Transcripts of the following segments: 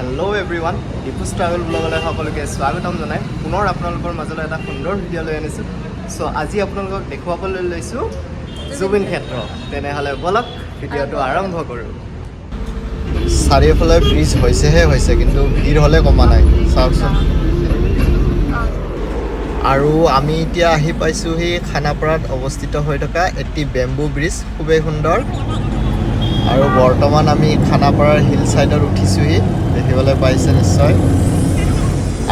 Hello everyone Dipu's travel ব্লগলৈ সকলোকে স্বাগতম জনাই। পুনৰ আপোনালোকৰ মাজলৈ এটা সুন্দৰ ভিডিঅ' লৈ আনিছোঁ। চ' আজি আপোনালোকক দেখুৱাবলৈ লৈছোঁ জুবিন ক্ষেত্ৰ। তেনেহ'লে ব'লক ভিডিঅ'টো আৰম্ভ কৰোঁ। চাৰিওফালে ব্ৰিজ হৈছেহে হৈছে কিন্তু ভিৰ হ'লে কমা নাই। চাওকচোন আৰু আমি এতিয়া আহি পাইছোঁহি খানাপাৰাত অৱস্থিত হৈ থকা এটি বেম্বু ব্ৰিজ খুবেই সুন্দৰ। আৰু বৰ্তমান আমি খানাপাৰাৰ হিল চাইডত উঠিছোঁহি। দেখিবলৈ পাইছে নিশ্চয়।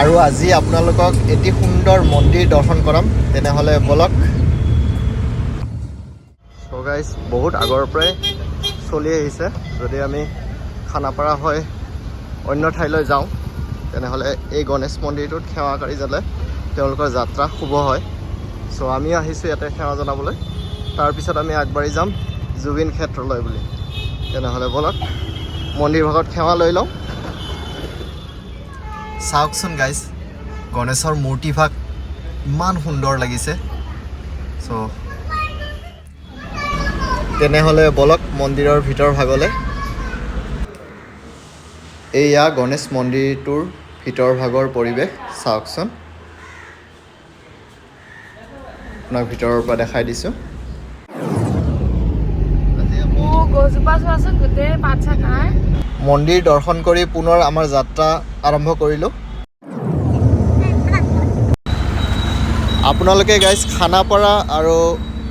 আৰু আজি আপোনালোকক এটি সুন্দৰ মন্দিৰ দৰ্শন কৰাম তেনেহ'লে ব'লক। গাইজ বহুত আগৰ পৰাই চলি আহিছে। যদি আমি খানাপাৰা হৈ অন্য ঠাইলৈ যাওঁ তেনেহ'লে এই গণেশ মন্দিৰটোত সেৱাকাৰী যালে তেওঁলোকৰ যাত্ৰা শুভ হয়। চ' আমি আহিছোঁ ইয়াতে সেৱা জনাবলৈ। তাৰপিছত আমি আগবাঢ়ি যাম জুবিন ক্ষেত্ৰলৈ বুলি। তেনেহ'লে ব'লক মন্দিৰ ভাগত সেৱা লৈ লওঁ। চাওকচোন গাইজ গণেশৰ মূৰ্তিভাগ ইমান সুন্দৰ লাগিছে। চ' তেনেহ'লে ব'লক মন্দিৰৰ ভিতৰ ভাগলৈ। এইয়া গণেশ মন্দিৰটোৰ ভিতৰ ভাগৰ পৰিৱেশ চাওকচোন। আপোনাক ভিতৰৰ পৰা দেখাই দিছোঁ। গছজোপা চোৱাচোন গোটেই পাত নাই মন্দিৰ দৰ্শন কৰি পুনৰ আমাৰ যাত্ৰা আৰম্ভ কৰিলোঁ। আপোনালোকে গাইজ খানাপাৰা আৰু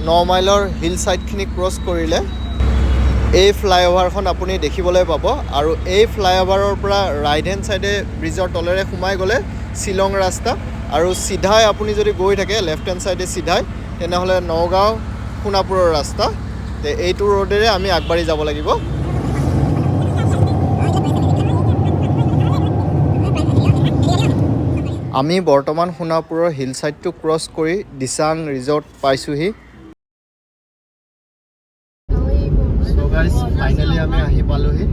ন মাইলৰ হিল ছাইডখিনি ক্ৰছ কৰিলে। এই ফ্লাইঅভাৰখন আপুনি দেখিবলৈ পাব আৰু এই ফ্লাইঅভাৰৰ পৰা ৰাইট হেণ্ড ছাইডে ব্ৰিজৰ তলেৰে সোমাই গ'লে শ্বিলং ৰাস্তা আৰু চিধাই আপুনি যদি গৈ থাকে লেফ্ট হেণ্ড ছাইডে চিধাই তেনেহ'লে নগাঁও সোণাপুৰৰ ৰাস্তা। তে এইটো ৰোডেৰে আমি আগবাঢ়ি যাব লাগিব। আমি বৰ্তমান সোণাপুৰৰ হিল ছাইডটো ক্ৰছ কৰি দিচাং ৰিজৰ্ট পাইছোঁহি। ফাইনেলি আমি আহি পালোহি।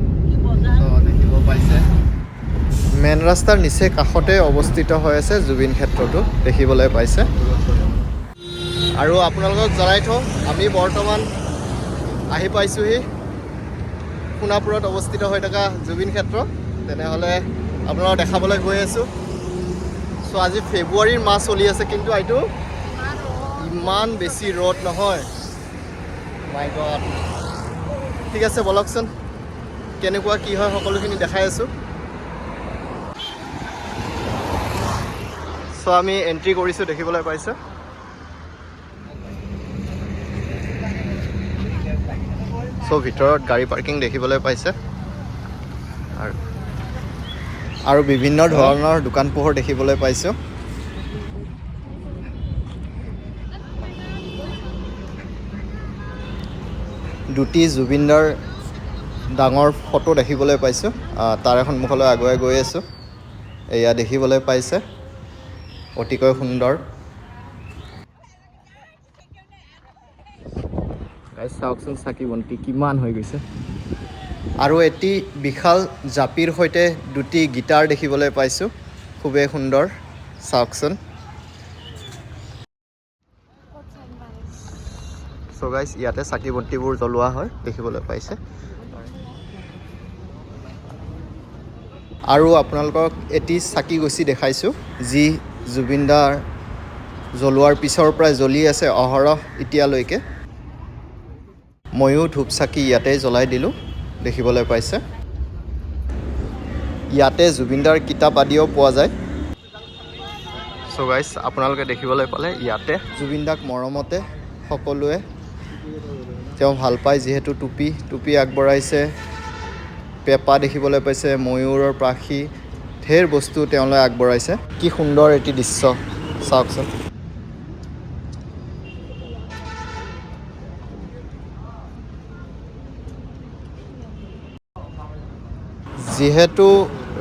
দেখিব পাইছে। মেইন ৰাস্তাৰ নিচেই কাষতে অৱস্থিত হৈ আছে জুবিন ক্ষেত্ৰটো দেখিবলৈ পাইছে। আৰু আপোনালোকক জনাই থওঁ আমি বৰ্তমান আহি পাইছোঁহি। সোণাপুৰত অৱস্থিত হৈ থকা জুবিন ক্ষেত্ৰ। তেনেহ'লে আপোনালোকক দেখাবলৈ গৈ আছোঁ। চ' আজি ফেব্ৰুৱাৰীৰ মাহ চলি আছে কিন্তু এইটো ইমান বেছি ৰ'দ নহয়। মাই গড ঠিক আছে বলকচোন কেনেকুৱা কি হয় সকলোখিনি দেখাই আছোঁ। চ' আমি এণ্ট্ৰি কৰিছোঁ দেখিবলৈ পাইছে। চ' ভিতৰত গাড়ী পাৰ্কিং দেখিবলৈ পাইছে। আৰু আৰু বিভিন্ন ধৰণৰ দোকান পোহৰ দেখিবলৈ পাইছোঁ। দুটি জুবিনদাৰ ডাঙৰ ফটো দেখিবলৈ পাইছোঁ। তাৰে সন্মুখলৈ আগুৱাই গৈ আছোঁ। এয়া দেখিবলৈ পাইছে। অতিকৈ সুন্দৰ। চাওকচোন চাকি বন্তি কিমান হৈ গৈছে। আৰু এটি বিশাল জাপিৰ সৈতে দুটি গীটাৰ দেখিবলৈ পাইছোঁ। খুবেই সুন্দৰ। চাওকচোন। চ' গাইজ ইয়াতে চাকি বন্তিবোৰ জ্বলোৱা হয় দেখিবলৈ পাইছে। আৰু আপোনালোকক এটি চাকি গছি দেখাইছোঁ যি জুবিনদাৰ জ্বলোৱাৰ পিছৰ পৰাই জ্বলি আছে অহৰহ এতিয়ালৈকে। ময়ো ধূপ চাকি ইয়াতেই জ্বলাই দিলোঁ। দেখিবলৈ পাইছে। ইয়াতে জুবিনদাৰ কিতাপ আদিও পোৱা যায়। চ' গাইজ আপোনালোকে দেখিবলৈ পালে ইয়াতে। জুবিনদাক মৰমতে সকলোৱে তেওঁ ভালো পায় যিহেতু টুপি টুপি আগবঢ়াইছে। পেপা দেখিবলৈ পাইছে ময়ূৰৰ পাখি ঢেৰ বস্তু তেওঁলৈ আগবঢ়াইছে। কি সুন্দৰ এটি দৃশ্য। চাওকচোন। যিহেতু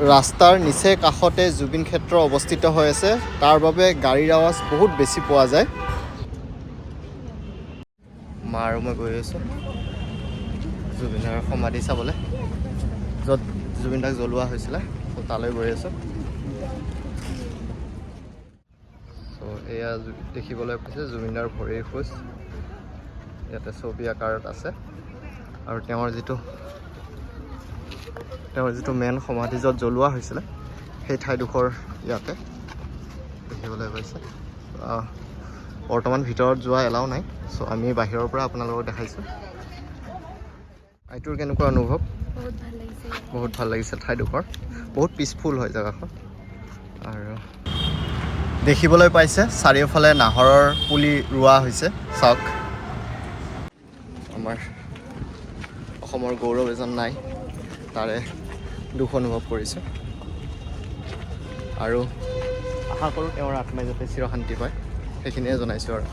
ৰাস্তাৰ নিচে কাষতে জুবিন ক্ষেত্ৰ অৱস্থিত হৈ আছে তাৰ বাবে গাড়ীৰ আৱাজ বহুত বেছি পোৱা যায়। মা আৰু মই গৈ আছোঁ। জুবিনৰ সমাধি চাবলৈ। য'ত জুবিন দাক জ্বলোৱা হৈছিলে তালৈ গৈ আছোঁ। চ' এয়া দেখিবলৈ পাইছে জুবিনদাৰ ভৰিৰ খোজ। ইয়াতে ছবি আকাৰত আছে। আৰু তেওঁৰ যিটো তেওঁৰ যিটো মেইন সমাধি য'ত জ্বলোৱা হৈছিলে সেই ঠাইডোখৰ ইয়াতে দেখিবলৈ পাইছে। বৰ্তমান ভিতৰত যোৱা এলাও নাই চ' আমি বাহিৰৰ পৰা আপোনালোকক দেখাইছোঁ। আইটোৰ কেনেকুৱা অনুভৱ? বহুত ভাল লাগিছে। ঠাইডোখৰ। বহুত পিচফুল হয় জেগাখন। আৰু দেখিবলৈ পাইছে চাৰিওফালে নাহৰৰ পুলি ৰোৱা হৈছে চাওক। আমাৰ অসমৰ গৌৰৱ এজন নাই। তাৰে দুখ অনুভৱ কৰিছোঁ। আৰু আশা কৰোঁ তেওঁৰ আত্মাই যাতে চিৰশান্তি পায় সেইখিনিয়ে জনাইছোঁ আৰু।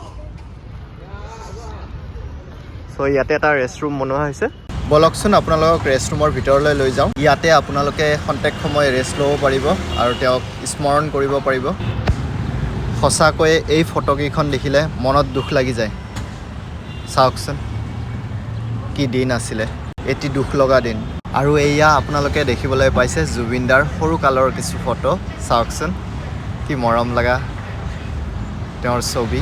চ' ইয়াতে এটা ৰেষ্ট ৰুম বনোৱা হৈছে। বলকচোন আপোনালোকক ৰেষ্ট ৰুমৰ ভিতৰলৈ লৈ যাওঁ। ইয়াতে আপোনালোকে খন্তেক সময় ৰেষ্ট ল'ব পাৰিব আৰু তেওঁক স্মৰণ কৰিব পাৰিব। সঁচাকৈয়ে এই ফটোকেইখন দেখিলে মনত দুখ লাগি যায়। চাওকচোন কি দিন আছিলে। এটি দুখ লগা দিন। আৰু এয়া আপোনালোকে দেখিবলৈ পাইছে জুবিনদাৰ সৰুকালৰ কিছু ফটো। চাওকচোন, কি মৰম লগা তেওঁৰ ছবি।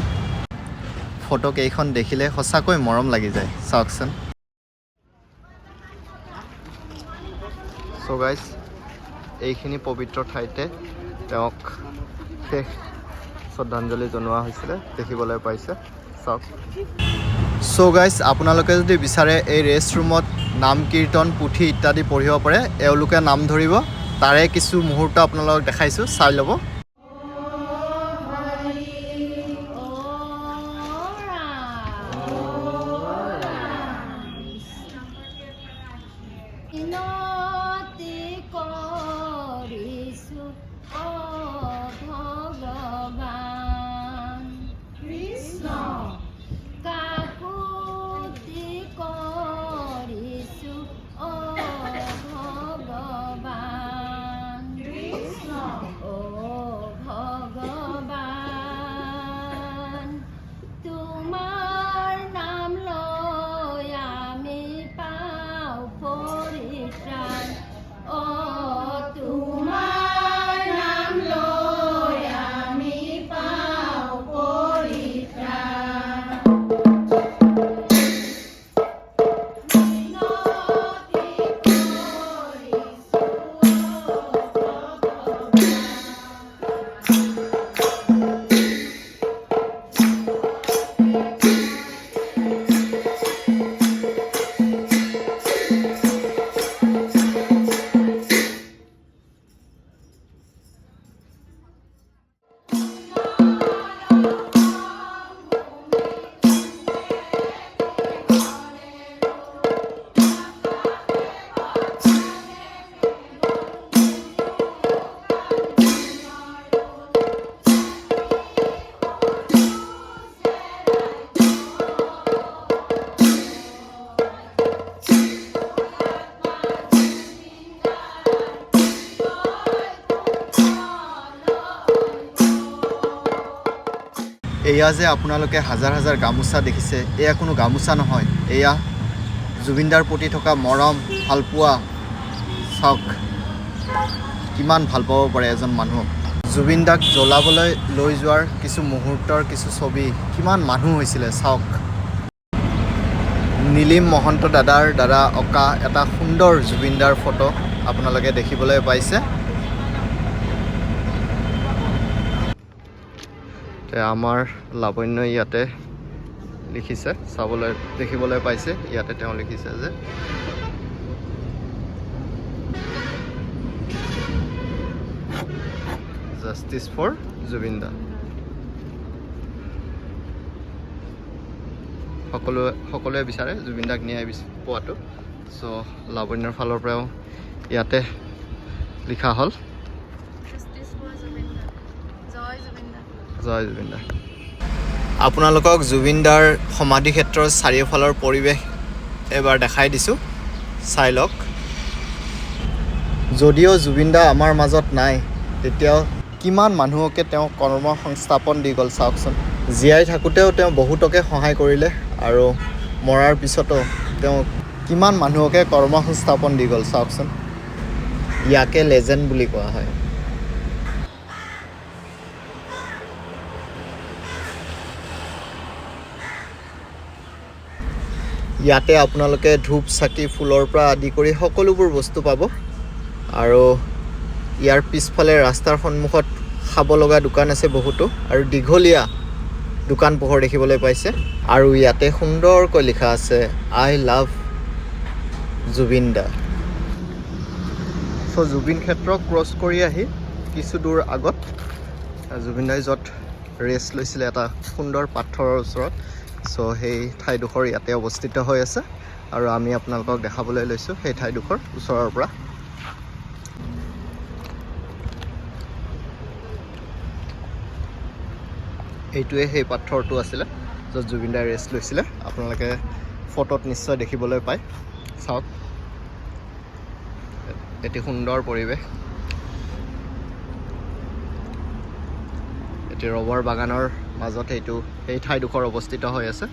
ফটো কেইখন দেখিলে সঁচাকৈ মৰম লাগি যায়। চাওকচোন। চ' গাইজ এইখিনি পবিত্ৰ ঠাইতে তেওঁক শেষ শ্ৰদ্ধাঞ্জলি জনোৱা হৈছিলে, দেখিবলৈ পাইছে। চাওক। চ' গাইজ আপোনালোকে যদি বিচাৰে এই ৰেষ্ট ৰুমত নাম, কীৰ্তন, পুথি ইত্যাদি পঢ়িব পাৰে। এওঁলোকে নাম ধৰিব। তাৰে কিছু মুহূৰ্ত আপোনালোকক দেখাইছোঁ। চাই ল'ব। মিনতি এয়া যে আপোনালোকে হাজাৰ হাজাৰ গামোচা দেখিছে, এয়া কোনো গামোচা নহয়। এয়া জুবিনদাৰ প্ৰতি থকা মৰম, ভালপোৱা চাওক কিমান ভালো পাব পাৰে এজন মানুহক জুবিনদাক জ্বলাবলৈ লৈ যোৱাৰ কিছু মুহূৰ্তৰ কিছু ছবি। কিমান মানুহ হৈছিলে, চাওক। নীলিম মহন্ত দাদাৰ দ্বাৰা অঁকা এটা সুন্দৰ জুবিনদাৰ ফটো আপোনালোকে দেখিবলৈ পাইছে। আমাৰ লাৱণ্যই ইয়াতে লিখিছে, চাবলৈ, দেখিবলৈ পাইছে। ইয়াতে তেওঁ লিখিছে যে জাষ্টিছ ফৰ জুবিন দা সকলোৱে সকলোৱে বিচাৰে জুবিন দাক বিচ- পোৱাটো। চ' ফালৰ পৰাও ইয়াতে লিখা হ'ল। জয় জয় জুবিন দা আপোনালোকক জুবিন দাৰ সমাধি ক্ষেত্ৰৰ চাৰিওফালৰ পৰিৱেশ এবাৰ দেখাই দিছোঁ। চাই লওক। যদিও জুবিন দা আমাৰ মাজত নাই তেতিয়াও কিমান মানুহকে তেওঁ কৰ্ম সংস্থাপন দি গ'ল চাওকচোন। জীয়াই থাকোঁতেও তেওঁ বহুতকে সহায় কৰিলে আৰু মৰাৰ পিছতো তেওঁ কিমান মানুহকে কৰ্ম সংস্থাপন দি গ'ল চাওকচোন। ইয়াকে লেজেণ্ড বুলি কোৱা হয়। ইয়াতে আপোনালোকে ধূপ চাকি ফুলৰ পৰা আদি কৰি সকলোবোৰ বস্তু পাব। আৰু ইয়াৰ পিছফালে ৰাস্তাৰ সন্মুখত খাব লগা দোকান আছে বহুতো আৰু দীঘলীয়া দোকান পোহৰ দেখিবলৈ পাইছে। আৰু ইয়াতে সুন্দৰকৈ লিখা আছে আই লাভ জুবিন দা। চ' জুবিন ক্ষেত্ৰ ক্ৰছ কৰি আহি কিছু দূৰ আগত জুবিন দাই য'ত ৰেষ্ট লৈছিলে এটা সুন্দৰ পাথৰৰ ওচৰত চ' সেই ঠাইডোখৰ ইয়াতে অৱস্থিত হৈ আছে আৰু আমি আপোনালোকক দেখাবলৈ লৈছোঁ সেই ঠাইডোখৰ ওচৰৰ পৰা। এইটোৱে সেই পাথৰটো আছিলে য'ত জুবিন দাই ৰেষ্ট লৈছিলে। আপোনালোকে ফটোত নিশ্চয় দেখিবলৈ পায়। চাওক এটি সুন্দৰ পৰিৱেশ। এটি ৰবৰ বাগানৰ মাজত এইটো সেই ঠাইডোখৰ অৱস্থিত হৈ আছে।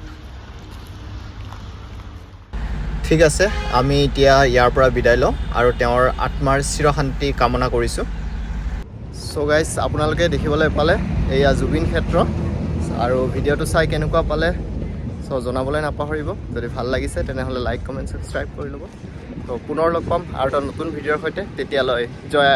ঠিক আছে আমি এতিয়া ইয়াৰ পৰা বিদায় লওঁ আৰু তেওঁৰ আত্মাৰ চিৰশান্তি কামনা কৰিছোঁ। চ' গাইজ আপোনালোকে দেখিবলৈ পালে এয়া জুবিন ক্ষেত্ৰ আৰু ভিডিঅ'টো চাই কেনেকুৱা পালে চ' জনাবলৈ নাপাহৰিব। যদি ভাল লাগিছে তেনেহ'লে লাইক কমেণ্ট ছাবস্ক্ৰাইব কৰি ল'ব। ত' পুনৰ লগ পাম আৰু এটা নতুন ভিডিঅ'ৰ সৈতে। তেতিয়ালৈ জয়।